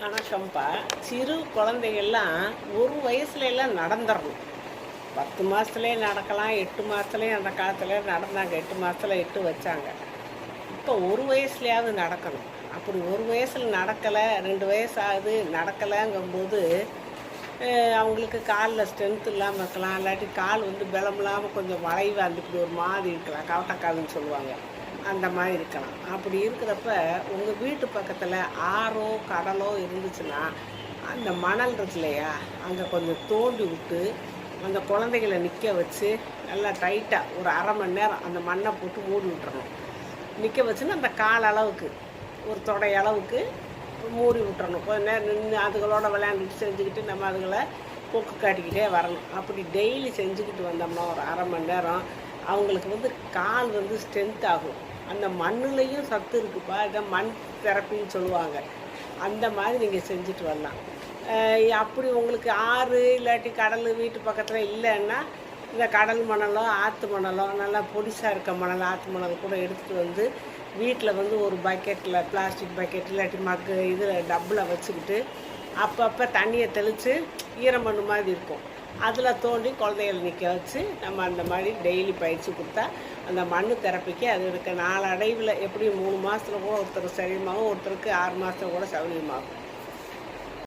வணக்கம்ப்பா சிறு குழந்தைகள்லாம் ஒரு வயசுல எல்லாம் நடந்துடணும் பத்து மாதத்துலேயே நடக்கலாம் எட்டு மாதத்துலேயும் அந்த காலத்தில் நடந்தாங்க எட்டு மாதத்துல எட்டு வச்சாங்க. இப்போ ஒரு வயசுலையாவது நடக்கணும். அப்படி ஒரு வயசில் நடக்கலை ரெண்டு வயசு ஆகுது நடக்கலைங்கும்போது அவங்களுக்கு காலில் ஸ்ட்ரென்த் இல்லாமல் இருக்கலாம் இல்லாட்டி கால் வந்து பலம் இல்லாமல் கொஞ்சம் வளைவாக இருந்துக்கிட்டு ஒரு மாதிரி இருக்கலாம் கவட்டக்காதுன்னு சொல்லுவாங்க. அந்த மாதிரி இருக்கலாம். அப்படி இருக்கிறப்ப உங்கள் வீட்டு பக்கத்தில் ஆறோ கடலோ இருந்துச்சுன்னா அந்த மணல் இருக்கு இல்லையா? அங்கே கொஞ்சம் தோண்டி விட்டு அந்த குழந்தைகளை நிற்க வச்சு நல்லா டைட்டாக ஒரு அரை மணி நேரம் அந்த மண்ணை போட்டு மூடி விட்டுறணும். நிற்க வச்சுன்னா அந்த கால் அளவுக்கு ஒரு தொடை அளவுக்கு மூடி விட்டுறணும். கொஞ்ச நேரம் நின்று அதுகளோட விளையாண்டுட்டு செஞ்சுக்கிட்டு நம்ம அதுகளை போக்கு காட்டிக்கிட்டே வரணும். அப்படி டெய்லி செஞ்சுக்கிட்டு வந்தோம்னா ஒரு அரை மணி நேரம் அவங்களுக்கு வந்து கால் வந்து ஸ்ட்ரென்த் ஆகும். அந்த மண்ணுலேயும் சத்து இருக்குப்பா இதை மண் தெரப்பின்னு சொல்லுவாங்க. அந்த மாதிரி நீங்கள் செஞ்சுட்டு வரலாம். அப்படி உங்களுக்கு ஆறு இல்லாட்டி கடல் வீட்டு பக்கத்தில் இல்லைன்னா இந்த கடல் மணலோ ஆற்று மணலோ நல்லா பொடிசாக இருக்க மணல் ஆற்று மணல் கூட எடுத்துகிட்டு வந்து வீட்டில் வந்து ஒரு பக்கெட்டில் பிளாஸ்டிக் பக்கெட் இல்லாட்டி மக்கு இதில் டப்பில் வச்சுக்கிட்டு அப்பப்போ தண்ணியை தெளித்து ஈரமண்ணு மாதிரி இருக்கும். அதில் தோண்டி குழந்தைகளை நிற்க வச்சு நம்ம அந்த மாதிரி டெய்லி பயிற்சி கொடுத்தா அந்த மண் தெரப்பிக்கு அது இருக்க. நாலடைவில் எப்படியும் மூணு மாதத்தில் கூட ஒருத்தருக்கு சரியமாகும் ஒருத்தருக்கு ஆறு மாதத்துல கூட சௌரியமாகும்.